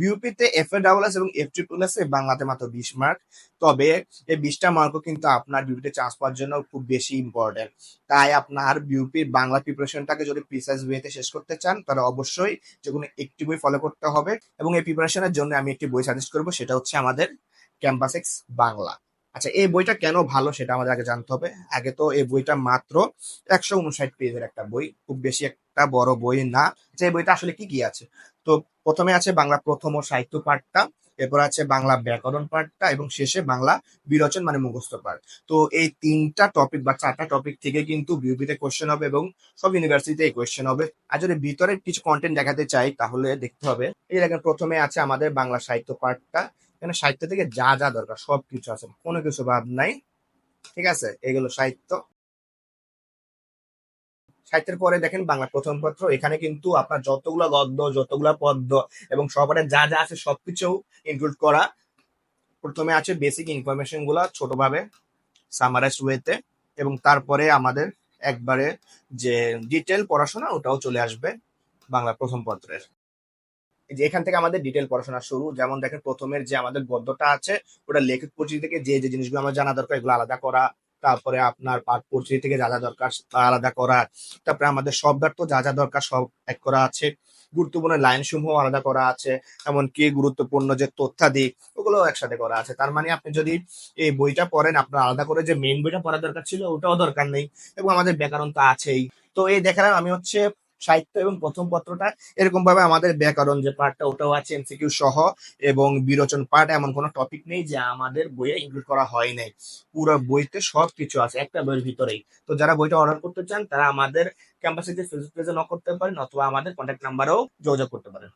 বিউপিতে F A double S এবং F triple S বাংলাতে মাত্র বিশ মার্ক তবে এই বিশটা মার্কও কিন্তু আপনার বিউপিতে চান্স পাওয়ার জন্য খুব বেশি ইম্পর্টেন্ট তাই আপনার বিউপির বাংলা প্রিপারেশনটাকে যদি প্রিসাইজ ওয়েতে শেষ করতে চান, তাহলে অবশ্যই যে কোনো একটি বই ফলো করতে হবে এবং এই প্রিপারেশনের জন্য আমি একটি বই সাজেস্ট করব, সেটা হচ্ছে আমাদের ক্যাম্পাস এক্স বাংলা। আচ্ছা এই বইটা কেন ভালো সেটা আমাদের আগে জানতে হবে। আগে তো এই বইটা মাত্র একশো উনষাট পেজের একটা বই, খুব বেশি একটা বড় বই না। যে এই বইটা আসলে কি কি আছে? তো প্রথমে আছে বাংলা প্রথম ও সাহিত্য পাঠটা, এরপর আছে বাংলা ব্যাকরণ পাঠটা, এবং শেষে বাংলা বিরচন মানে মুখস্থ পাঠ। তো এই তিনটা টপিক বা চারটা টপিক থেকে কিন্তু বিউপিতে কোশ্চেন হবে এবং সব ইউনিভার্সিটিতে এই কোশ্চেন হবে। আর যদি ভিতরে কিছু কন্টেন্ট দেখাতে চাই, তাহলে দেখতে হবে। এই দেখেন, প্রথমে আছে আমাদের বাংলা সাহিত্য পাঠটা। এখানে সাহিত্য থেকে যা যা দরকার সব কিছু আছে, কোনো কিছু বাদ নাই। ঠিক আছে? এগুলো সাহিত্য। সাহিত্যের পরে দেখেন বাংলা প্রথম পত্র, এখানে কিন্তু আপনার যতগুলো গদ্য, যতগুলো পদ্য এবং সবার যা যা আছে সবকিছু ইনক্লুড করা। প্রথমে আছে বেসিক ইনফরমেশনগুলা ছোটভাবে সামারাইজ ওয়েতে এবং তারপরে আমাদের একবারে যে ডিটেল পড়াশোনা ওটাও চলে আসবে বাংলা প্রথম পত্রের। যে এখান থেকে আমাদের ডিটেল পড়াশোনা শুরু, যেমন দেখেন প্রথমের যে আমাদের গদ্যটা আছে, ওটা লেখক পরিচিতি থেকে যে যে জিনিসগুলো আমার জানা দরকার এগুলো আলাদা করা তারপরে আপনার পাঠ পরিচিতি থেকে যা যা দরকার তা আলাদা করা। তারপরে আমাদের শব্দার্থ যা যা দরকার সব এক করা আছে। গুরুত্বপূর্ণ লাইন সমূহ আলাদা করা আছে, এমনকি গুরুত্বপূর্ণ যে তথ্যাদি ওগুলো একসাথে করা আছে। তার মানে আপনি যদি এই বইটা পড়েন, আপনার আলাদা করে যে মেইন বইটা পড়ার দরকার ছিল, ওটাও দরকার নেই, এবং আমাদের ব্যাকরণ তো আছেই। তো এই দেখালাম আমি হচ্ছে সাহিত্য এবং প্রথম পত্রটা এরকম ভাবে আমাদের ব্যাকরণ যে পার্টটা ওটাও আছে এমসিকিউ সহ এবং বিরোচন পার্ট এমন কোনো টপিক নেই যে আমাদের বইয়ে ইনক্লুড করা হয় নাই। পুরো বইতে সব কিছু আছে, একটা বইয়ের ভিতরেই। তো যারা বইটা অর্ডার করতে চান, তারা আমাদের ক্যাম্পাসে যে ফেসবুক পেজে নক করতে পারেন অথবা আমাদের কন্ট্যাক্ট নাম্বারেও যোগাযোগ করতে পারেন।